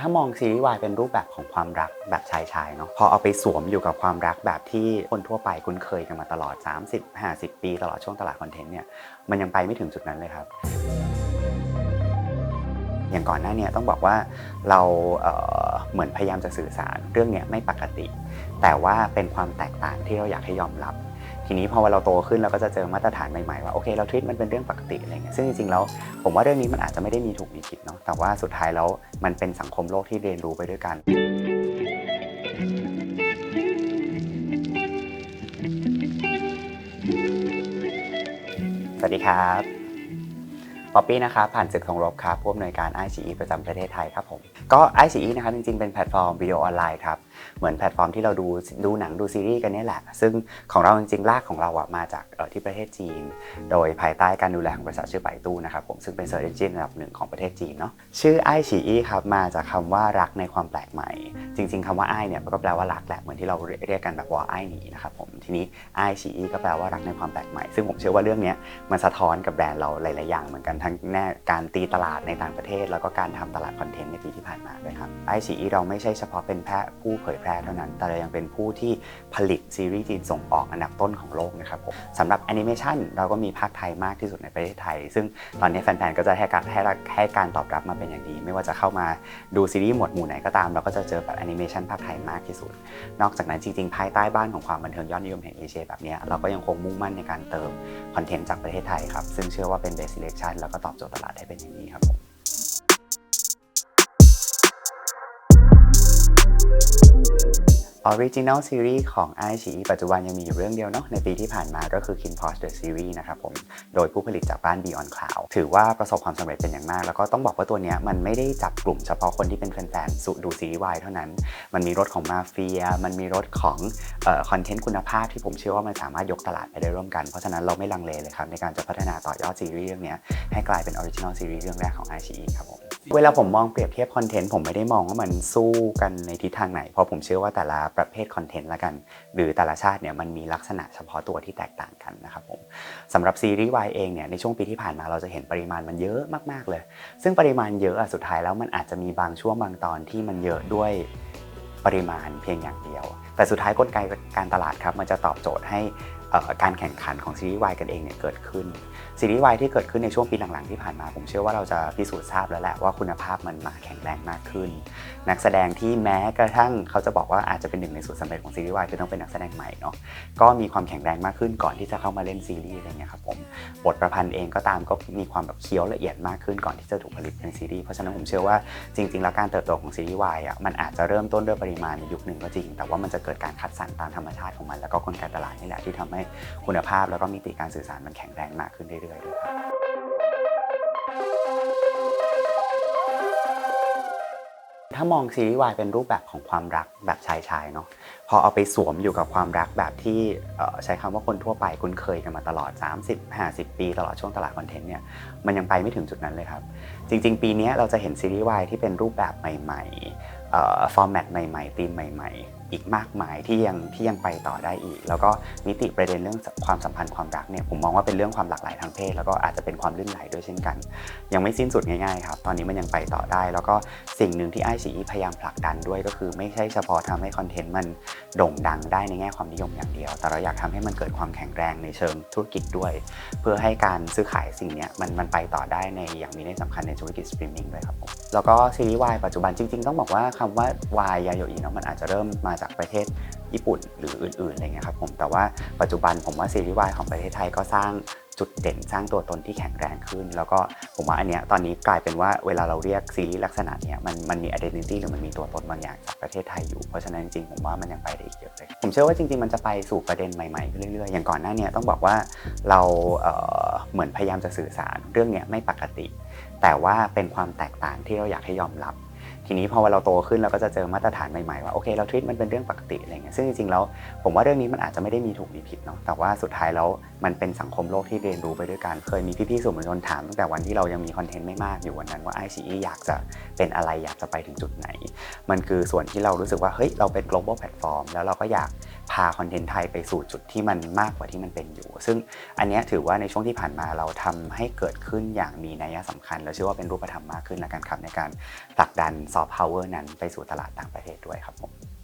ถ้ามองซีรีส์วายเป็นรูปแบบของความรักแบบชายชายเนาะพอเอาไปสวมอยู่กับความรักแบบที่คนทั่วไปคุ้นเคยกันมาตลอด 30 50 ปีตลอดช่วงตลาดคอนเทนต์เนี่ยมันยังไปไม่ถึงจุดนั้นเลยครับอย่างก่อนหน้าเนี้ต้องบอกว่าเราเเหมือนพยายามจะสื่อสารเรื่องเนี้ยไม่ปกติ แต่ว่าเป็นความแตกต่างที่เราอยากให้ยอมรับ ทีนี้พอเราโตขึ้นเราก็จะเจอมาตรฐานใหม่ๆว่าโอเคเราท e ตมันเป็นเรื่องปกติอะไรเงี้ยซึ่งจริงๆแล้วผมว่าเรื่องนี้มันอาจจะไม่ได้มีถูกมีผิดเนาะแต่ว่าสุดท้ายแล้วมันเป็นสังคมโลกที่เรียนรู้ไปด้วยกันสวัสดีครับป๊อปปี้นะครับผ่านศึกสงรบครับผู้อำนวยการ i อ e ประจำประเทศไทยครับผมก็ i อ e นะครับจริงๆเป็นแพลตฟอร์มวิดีโอออนไลน์ครับ เหมือนแพลตฟอร์มที่เราดูดูหนังดูซีรีส์กันนี่แหละ ซึ่งของเราจริงๆรากของเราอะมาจากที่ประเทศจีน โดยภายใต้การดูแลของบริษัทชื่อไปตู้นะครับผมซึ่งเป็น Search Engine ระดับหนึ่งของประเทศจีนเนาะชื่อ i อ e ครับมาจากคำว่ารักในความแปลกใหม่ จริง ๆคำว่า i เนี่ยก็แปลว่ารักแหละเหมือนที่เราเรียกกันแบบว่า i หนีนะครับผมทีนี้ i อ e ก็แปลว่ารักในความแปลกใหม่ ซึ่งผมเชื่อว่าเรื่องนี้มันสะท้อนกับแบรนด์เราหลายๆอย่างเหมือนกันทั้งแน่การตีตลาดในต่างประเทศ แล้วก็การทำตลาดคอนเทนต์ในปีที่ผ่านมาด้วยครับไอซีเราไม่ใช่เฉพาะเป็นแพผู้เผยแพร่เท่านั้น แต่เรายังเป็นผู้ที่ผลิตซีรีส์จีนส่งออกอันดับต้นของโลกนะครับผมสำหรับแอนิเมชันเราก็มีภาคไทยมากที่สุดในประเทศไทย ซึ่งตอนนี้แฟนๆ ก็จะให้การให้ให้การตอบรับมาเป็นอย่างดี ไม่ว่าจะเข้ามาดูซีรีส์หมวดหมู่ไหนก็ตาม เราก็จะเจอแบบแอนิเมชันภาคไทยมากที่สุด นอกจากนั้นจริงๆ ภายใต้บ้านของความบันเทิงยอดนิยมแห่งเอเชียแบบนี้เราก็ยังคงมุ่งมั่นในการเติมคอนเทนต์จากประเทศไทยครับซึ่งเชื่อว่าเป็น best selection แล้วก็ตอบโจทย์ตลาดได้เป็นอย่างดีครับผม Original Series ของ i อ e ปัจจุบันยังมีอยู่เรื่องเดียวเนาะในปีที่ผ่านมาก็คือ Kin p o s h The Series นะครับผม โดยผู้ผลิตจากบ้าน Beyond Cloud ถือว่าประสบความสำเร็จเป็นอย่างมาก แล้วก็ต้องบอกว่าตัวเนี้ยมันไม่ได้จับกลุ่มเฉพาะคนที่เป็นแฟนๆสุดูซีรีส์วายเท่านั้น มันมีรถของมาเฟีย มันมีรถของคอนเทนต์คุณภาพที่ผมเชื่อว่ามันสามารถยกตลาดไปได้ร่วมกัน เพราะฉะนั้นเราไม่ลังเลเลยครับในการจะพัฒนาต่อยอดซีรีส์เรื่องนี้ให้กลายเป็น Original Series เรื่องแรกของ i อ e ครับผม เวลาผมมองเปรียบเทียบคอนเทนต์ผมไม่ได้มองว่ามันสู้กันในทิศทางไหน เพราะผมเชื่อว่าแต่ละประเภทคอนเทนต์ละกัน หรือแต่ละชาติเนี่ยมันมีลักษณะเฉพาะตัวที่แตกต่างกันนะครับผมสำหรับซีรีส์วายเองเนี่ยในช่วงปีที่ผ่านมาเราจะเห็นปริมาณมันเยอะมากๆเลย ซึ่งปริมาณเยอะอะสุดท้ายแล้วมันอาจจะมีบางช่วงบางตอนที่มันเยอะด้วยปริมาณเพียงอย่างเดียว แต่สุดท้ายกลไกการตลาดครับมันจะตอบโจทย์ให้ การแข่งขันของซีรีส์วายกันเองเนี่ยเกิดขึ้นซีรีส์วายที่เกิดขึ้นในช่วงปีหลังๆที่ผ่านมา ผมเชื่อว่าเราจะพิสูจน์ทราบแล้วแหละว่าคุณภาพมันมาแข็งแรงมากขึ้น นักแสดงที่แม้กระทั่งเขาจะบอกว่าอาจจะเป็นหนึ่งในสูตรสำเร็จของซีรีส์วายคือต้องเป็นนักแสดงใหม่เนาะก็มีความแข็งแรงมากขึ้นก่อนที่จะเข้ามาเล่นซีรีส์อะไรเงี้ยครับผมบทประพันธ์เองก็ตามก็มีความแบบเคี้ยวละเอียดมากขึ้นก่อนที่จะถูกผลิตเป็นซีรีส์เพราะฉะนั้นผมเชื่อว่าจริงๆแล้วการเติบโตของซีรีส์วายอะมันอาจจะเริ่มต้นด้วยปริมาณในยุคหนึ่งก็จริง แต่ว่ามันจะเกิดการคัดสรรตามธรรมชาติของมัน แล้วก็กลไกตลาดนี่แหละที่ทำให้คุณภาพแล้วก็มิติการสื่อสารมันแข็งแรงมากขึ้นเรื่อยๆด้วยครับถ้ามองซีรีส์วายเป็นรูปแบบของความรักแบบชายชายเนาะพอเอาไปสวมอยู่กับความรักแบบที่ใช้คำว่าคนทั่วไปคุ้นเคยกันมาตลอด 30 50 ปีตลอดช่วงตลาดคอนเทนต์เนี่ยมันยังไปไม่ถึงจุดนั้นเลยครับ จริง ๆ ปีนี้เราจะเห็นซีรีส์วายที่เป็นรูปแบบใหม่ๆฟอร์แมตใหม่ๆธีมใหม่ ๆ อีกมากมายที่ยังที่ยังไปต่อได้อีก แล้วก็มิติประเด็นเรื่องความสัมพันธ์ความรักเนี่ยผมมองว่าเป็นเรื่องความหลากหลายทางเพศ แล้วก็อาจจะเป็นความลื่นไหลด้วยเช่นกัน ยังไม่สิ้นสุดง่ายๆครับตอนนี้มันยังไปต่อได้ แล้วก็สิ่งหนึ่งที่ไอซีพยายามผลักดันด้วยก็คือ ไม่ใช่เฉพาะทำให้คอนเทนต์มันโด่งดังได้ในแง่ความนิยมอย่างเดียว แต่เราอยากทำให้มันเกิดความแข็งแรงในเชิงธุรกิจด้วย เพื่อให้การซื้อขายสิ่งเนี้ยมันมันไปต่อได้ในอย่างมีนัยสำคัญในธุรกิจสตรีมมิ่งด้วยครับผมแล้วก็ซีรีส์วายปัจจุบันจริงๆ ต้องบอกว่าคำว่าวายยาโยอิเนาะมันอาจจะเริ่มมาจากประเทศญี่ปุ่นหรืออื่นๆอะไรเงี้ยครับผมแต่ว่าปัจจุบันผมว่าซีรีส์วายของประเทศไทยก็สร้างจุดเด่นสร้างตัวตนที่แข็งแรงขึ้น แล้วก็ผมว่าอันเนี้ยตอนนี้กลายเป็นว่าเวลาเราเรียกซีรีส์ลักษณะเนี้ยมันมันมี identity หรือมันมีตัวตนบางอย่างจากประเทศไทยอยู่ เพราะฉะนั้นจริงๆผมว่ามันยังไปได้อีกเยอะเลยผมเชื่อว่าจริงๆมันจะไปสู่ประเด็นใหม่ๆขึ้นเรื่อยๆ อย่างก่อนหน้าเนี้ยต้องบอกว่าเราเเหมือนพยายามจะสื่อสารเรื่องเนี้ยไม่ปกติ แต่ว่าเป็นความแตกต่างที่เราอยากให้ยอมรับ ทีนี้พอเราโตขึ้นเราก็จะเจอมาตรฐานใหม่ๆว่าโอเคเราท e ตมันเป็นเรื่องปกติอะไรเงี้ยซึ่งจริงๆแล้วผมว่าเรื่องนี้มันอาจจะไม่ได้มีถูกมีผิดเนาะแต่ว่าสุดท้ายแล้วมันเป็นสังคมโลกที่เรียนรู้ไปด้วยกันเคยมีพี่ๆสื่อมวลชนถามตั้งแต่วันที่เรายังมีคอนเทนต์ไม่มากอยู่วันนั้นว่าไอซีอยากจะเป็นอะไรอยากจะไปถึงจุดไหน มันคือส่วนที่เรารู้สึกว่าเฮ้ยเราเป็น global platform แล้วเราก็อยาก พาคอนเทนต์ไทยไปสู่จุดที่มันมากกว่าที่มันเป็นอยู่ ซึ่งอันนี้ถือว่าในช่วงที่ผ่านมาเราทำให้เกิดขึ้นอย่างมีนัยสำคัญ และเชื่อว่าเป็นรูปธรรมมากขึ้นและกันครับในการผลักดันซอฟต์พาวเวอร์นั้นไปสู่ตลาดต่างประเทศด้วยครับผม